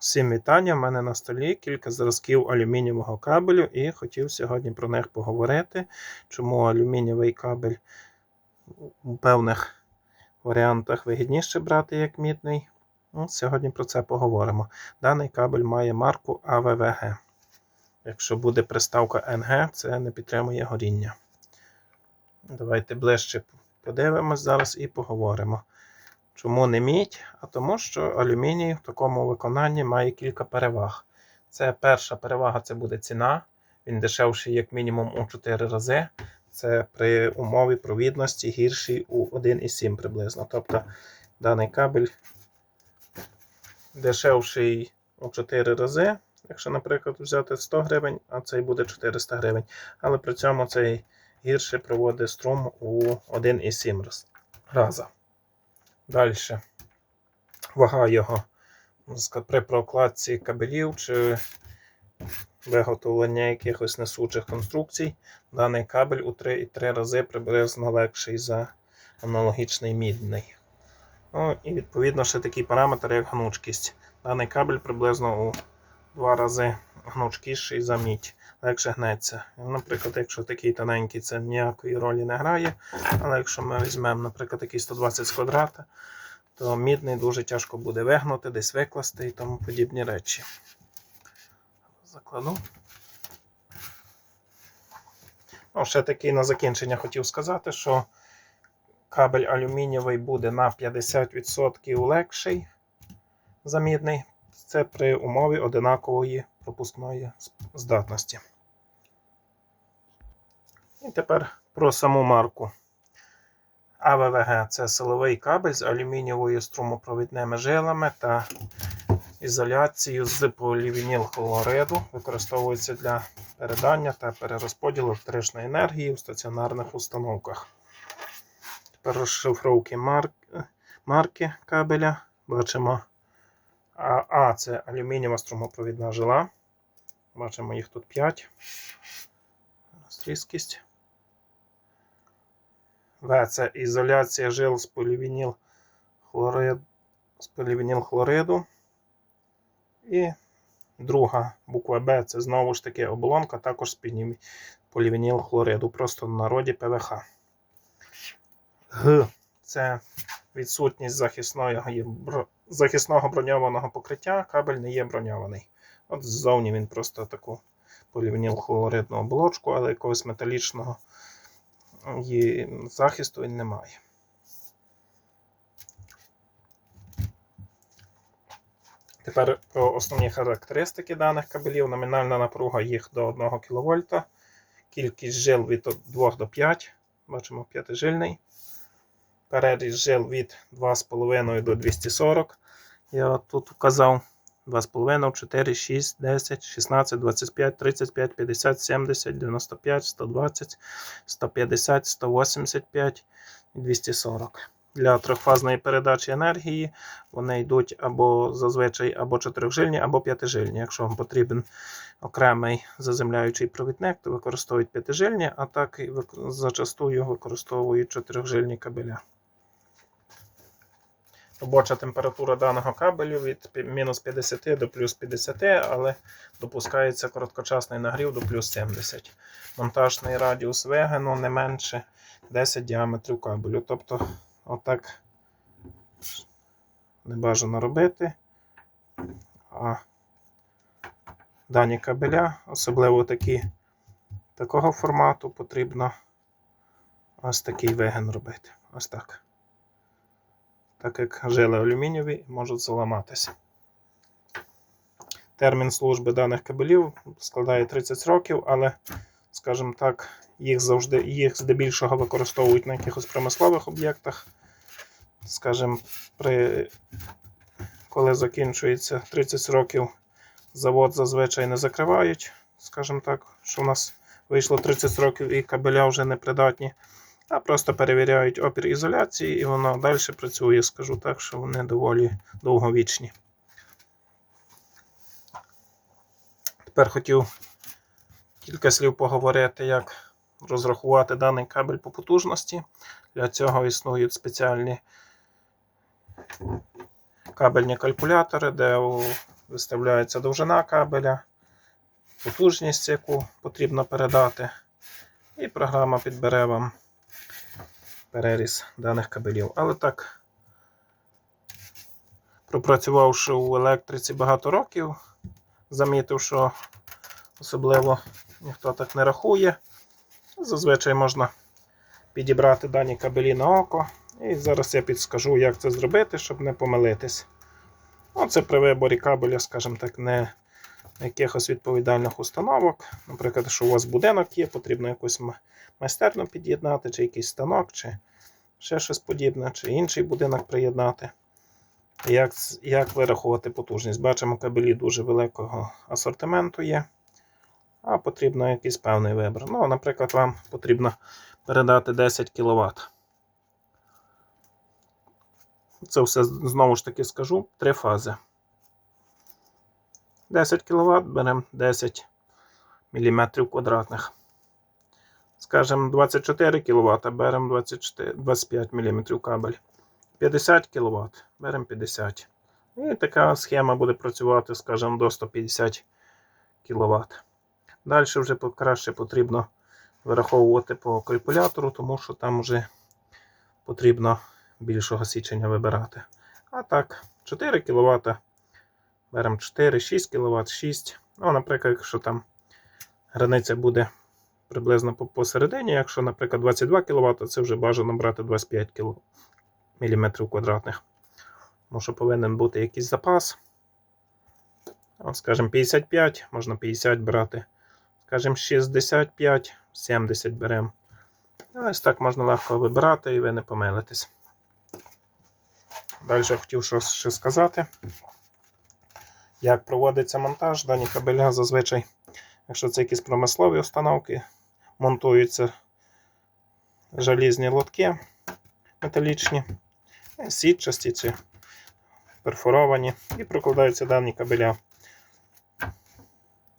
Всім вітання! У мене на столі кілька зразків алюмінієвого кабелю і хотів сьогодні про них поговорити, чому алюмінієвий кабель у певних варіантах вигідніше брати як мідний. Ну, сьогодні про це поговоримо. Даний кабель має марку АВВГ. Якщо буде приставка НГ, це не підтримує горіння. Давайте ближче подивимось зараз і поговоримо. Чому не мідь? А тому, що алюміній в такому виконанні має кілька переваг. Це перша перевага це буде ціна. Він дешевший, як мінімум, у 4 рази. Це при умові провідності гірший у 1,7 приблизно. Тобто даний кабель дешевший у 4 рази. Якщо, наприклад, взяти 100 гривень, а цей буде 400 гривень. Але при цьому цей гірше проводить струм у 1,7 раз- раза. Далі. Вага його при прокладці кабелів чи виготовлення якихось несучих конструкцій. Даний кабель у 3,3 рази приблизно легший за аналогічний мідний. Ну, і відповідно ще такий параметр, як гнучкість. Даний кабель приблизно у 2 рази гнучкіший за мідь. Легше гнеться. Наприклад, якщо такий тоненький, це ніякої ролі не грає. Але якщо ми візьмемо, наприклад, такий 120 з квадрата, то мідний дуже тяжко буде вигнути, десь викласти і тому подібні речі. Закладу. Ну, ще такий на закінчення хотів сказати, що кабель алюмінієвий буде на 50% легший за мідний. Це при умові одинакової пропускної здатності. І тепер про саму марку. АВВГ це силовий кабель з алюмінієвою струмопровідними жилами та ізоляцією з полівінілхлориду. Використовується для передання та перерозподілу електричної енергії у стаціонарних установках. Тепер розшифровки марк... марки кабеля. Бачимо А, це алюмінієва струмопровідна жила. Бачимо їх тут 5. Різкість. В це ізоляція жил з полівініл хлорид, з полівініл хлориду. І друга буква Б це знову ж таки оболонка, також з полівініл хлориду, просто в народі ПВХ. Г це відсутність захисної, бро- захисного броньованого покриття. Кабель не є броньований. От ззовні він просто таку полівініл хлоридну оболочку, але якогось металічного і захисту він не має. Тепер про основні характеристики даних кабелів. Номінальна напруга їх до 1 кВт. Кількість жил від 2 до 5. Бачимо п'ятижильний. Переріз жил від 2,5 до 240. Я тут вказав 2,5, 4, 6, 10, 16, 25, 35, 50, 70, 95, 120, 150, 185 і 240. Для трьохфазної передачі енергії вони йдуть або зазвичай або чотирьохжильні, або п'ятижильні. Якщо вам потрібен окремий заземляючий провідник, то використовують п'ятижильні, а так зачастую використовують чотирьохжильні кабеля. Робоча температура даного кабелю від мінус 50 до плюс 50, але допускається короткочасний нагрів до плюс 70. Монтажний радіус вегену не менше 10 діаметрів кабелю. Тобто, отак не бажано робити. А дані кабеля, особливо такі такого формату, потрібно ось такий веген робити. Ось так так як жили алюмінієві можуть заламатися. Термін служби даних кабелів складає 30 років, але, скажімо так, їх завжди їх здебільшого використовують на якихось промислових об'єктах. Скажімо, при, коли закінчується 30 років, завод зазвичай не закривають. Скажімо так, що в нас вийшло 30 років і кабеля вже не придатні а просто перевіряють опір ізоляції, і воно далі працює. Скажу так, що вони доволі довговічні. Тепер хотів кілька слів поговорити, як розрахувати даний кабель по потужності. Для цього існують спеціальні кабельні калькулятори, де виставляється довжина кабеля, потужність, яку потрібно передати, і програма підбере вам переріз даних кабелів. Але так, пропрацювавши у електриці багато років, замітив, що особливо ніхто так не рахує. Зазвичай можна підібрати дані кабелі на око. І зараз я підскажу, як це зробити, щоб не помилитись. Ну, це при виборі кабеля, скажімо так, не якихось відповідальних установок. Наприклад, що у вас будинок є, потрібно якусь м- майстерню під'єднати, чи якийсь станок, чи ще щось подібне, чи інший будинок приєднати. Як, як вирахувати потужність? Бачимо, кабелі дуже великого асортименту є, а потрібно якийсь певний вибір. Ну, наприклад, вам потрібно передати 10 кВт. Це все знову ж таки скажу. Три фази. 10 кВт беремо 10 мм квадратних. Скажемо 24 кВт, беремо 24, 25 мм кабель. 50 кВт, беремо 50. І така схема буде працювати, скажімо, до 150 кВт. Далі вже краще потрібно вираховувати по калькулятору, тому що там вже потрібно більшого січення вибирати. А так, 4 кВт. Беремо 4, 6 кВт, 6. Ну, наприклад, якщо там границя буде приблизно посередині, якщо, наприклад, 22 кВт, це вже бажано брати 25 кг мм квадратних. Тому що повинен бути якийсь запас. От, скажімо, 55, можна 50 брати. Скажімо, 65, 70 беремо. Ось так можна легко вибирати і ви не помилитесь. Далі я хотів щось ще сказати. Як проводиться монтаж, дані кабеля зазвичай, якщо це якісь промислові установки, монтуються желізні лотки металічні, сітчасті чи перфоровані, і прокладаються дані кабеля.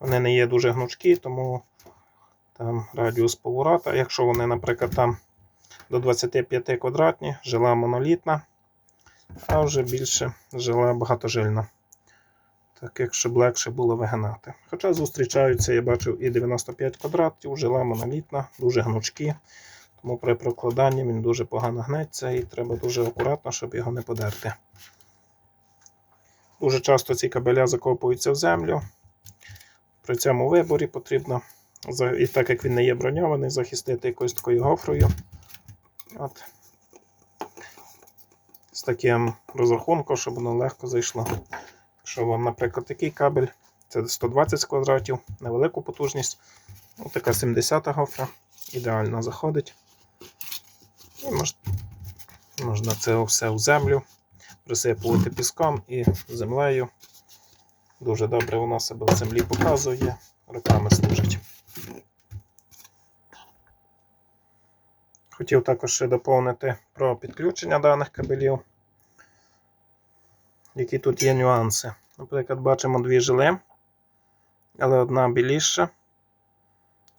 Вони не є дуже гнучкі, тому там радіус поворота. Якщо вони, наприклад, там до 25 квадратні, жила монолітна, а вже більше жила багатожильна. Так, як щоб легше було вигинати. Хоча зустрічаються, я бачив, і 95 квадратів, жила монолітна, дуже гнучкі. Тому при прокладанні він дуже погано гнеться і треба дуже акуратно, щоб його не подерти. Дуже часто ці кабеля закопуються в землю. При цьому виборі потрібно, і так як він не є броньований, захистити якоюсь такою гофрою. От. З таким розрахунком, щоб воно легко зайшло. Якщо вам, наприклад, такий кабель, це 120 квадратів, невелику потужність. Ось така 70 гофра. Ідеально заходить. І мож, можна це все в землю присипувати піском і землею. Дуже добре воно себе в землі показує, роками служить. Хотів також ще доповнити про підключення даних кабелів. Які тут є нюанси. Наприклад, бачимо дві жили, але одна біліша,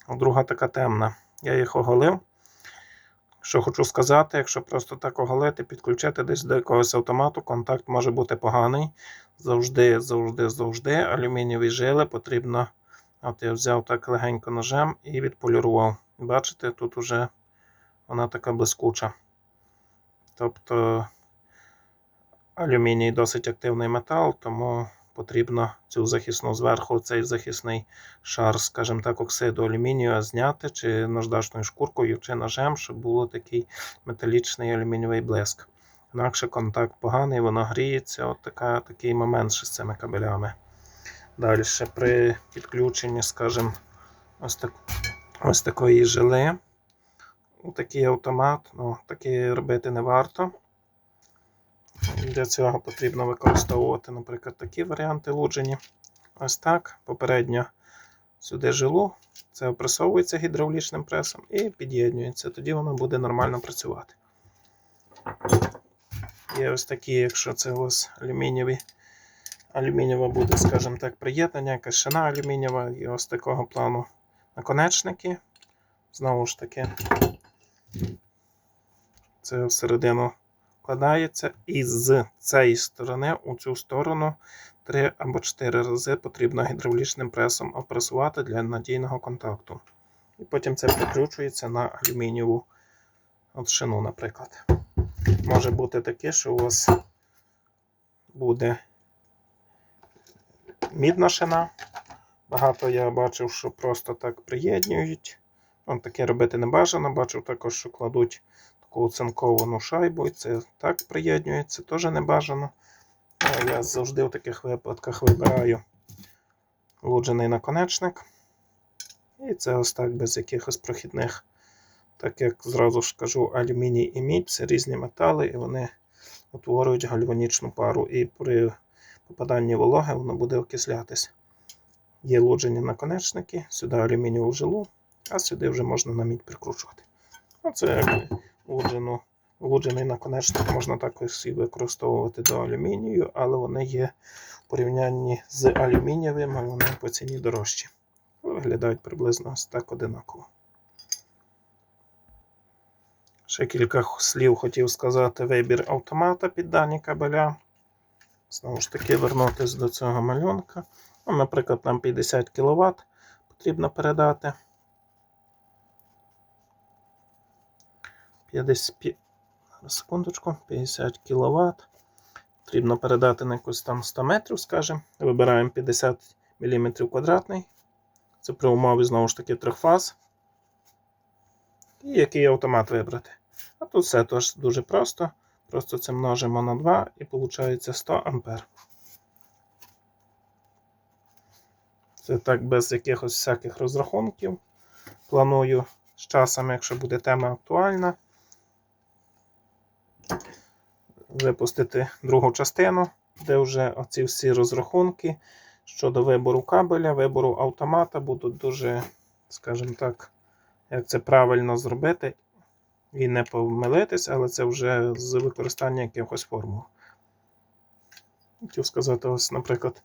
а друга така темна. Я їх оголив. Що хочу сказати, якщо просто так оголити, підключити десь до якогось автомату, контакт може бути поганий. Завжди, завжди, завжди алюмінієві жили потрібно. От я взяв так легенько ножем і відполірував. Бачите, тут уже вона така блискуча. Тобто алюміній досить активний метал, тому потрібно цю захисну зверху, цей захисний шар, скажімо так, оксиду алюмінію зняти чи наждачною шкуркою, чи ножем, щоб було такий металічний алюмінієвий блиск. Інакше контакт поганий, воно гріється. От така, такий момент з цими кабелями. Далі при підключенні, скажімо, ось, так, ось такої жили. Такий автомат, ну, таке робити не варто. Для цього потрібно використовувати, наприклад, такі варіанти луджені. Ось так. Попередньо сюди жилу, це опресовується гідравлічним пресом і під'єднюється. Тоді воно буде нормально працювати. Є ось такі, якщо це у вас алюмінієві, алюмінієва буде, скажімо так, приєднання, якась шина алюмінієва і ось такого плану наконечники. Знову ж таки, це всередину вкладається, і з цієї сторони у цю сторону 3 або 4 рази потрібно гідравлічним пресом опресувати для надійного контакту. І потім це прикручується на алюмінієву шину, наприклад. Може бути таке, що у вас буде мідна шина. Багато я бачив, що просто так приєднують. Ну, таке робити не бажано. Бачив також, що кладуть таку оцинковану шайбу, і це так приєднюється, теж не бажано. Ну, Я завжди в таких випадках вибираю луджений наконечник. І це ось так без якихось прохідних, так як зразу ж кажу, алюміній і мідь це різні метали, і вони утворюють гальванічну пару. І при попаданні вологи воно буде окислятись. Є луджені наконечники, сюди алюмінієву жилу, а сюди вже можна на мідь прикручувати. Оце луджену, луджений наконечник можна також і використовувати до алюмінію, але вони є в порівнянні з алюмінієвими, вони по ціні дорожчі. Виглядають приблизно так одинаково. Ще кілька слів хотів сказати вибір автомата під дані кабеля. Знову ж таки, вернутися до цього малюнка. Ну, наприклад, нам 50 кВт потрібно передати. 50, пі- секундочку, 50 кВт. Потрібно передати на якусь там 100 метрів, скажімо. Вибираємо 50 мм квадратний. Це при умові, знову ж таки, трьох фаз. І який автомат вибрати. А тут все теж дуже просто. Просто це множимо на 2 і виходить 100 ампер. Це так без якихось всяких розрахунків. Планую з часом, якщо буде тема актуальна, випустити другу частину, де вже оці всі розрахунки щодо вибору кабеля, вибору автомата будуть дуже, скажімо так, як це правильно зробити і не помилитись, але це вже з використання якихось формул. Хотів сказати, ось, наприклад,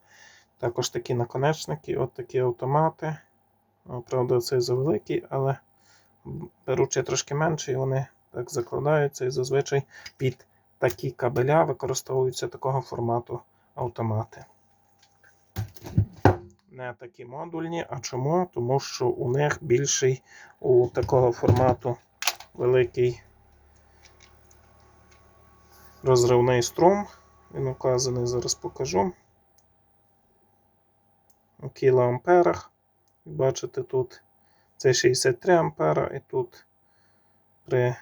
також такі наконечники, от такі автомати. Ну, Правда, цей завеликий, але беручи трошки менше, і вони так закладаються і зазвичай під такі кабеля використовуються такого формату автомати. Не такі модульні. А чому? Тому що у них більший у такого формату великий розривний струм. Він указаний, зараз покажу. У кілоамперах. Бачите, тут це 63 ампера і тут при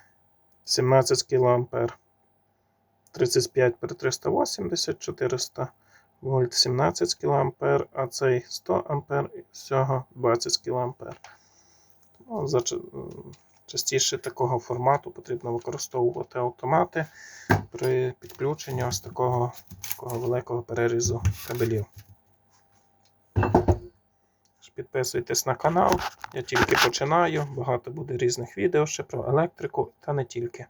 17 кілоампер 35 при 380 400 вольт 17 кілоампер, а цей 100 ампер і всього 20 кілоампер. Тому за частіше такого формату потрібно використовувати автомати при підключенні ось такого, такого великого перерізу кабелів. Підписуйтесь на канал, я тільки починаю, багато буде різних відео ще про електрику та не тільки.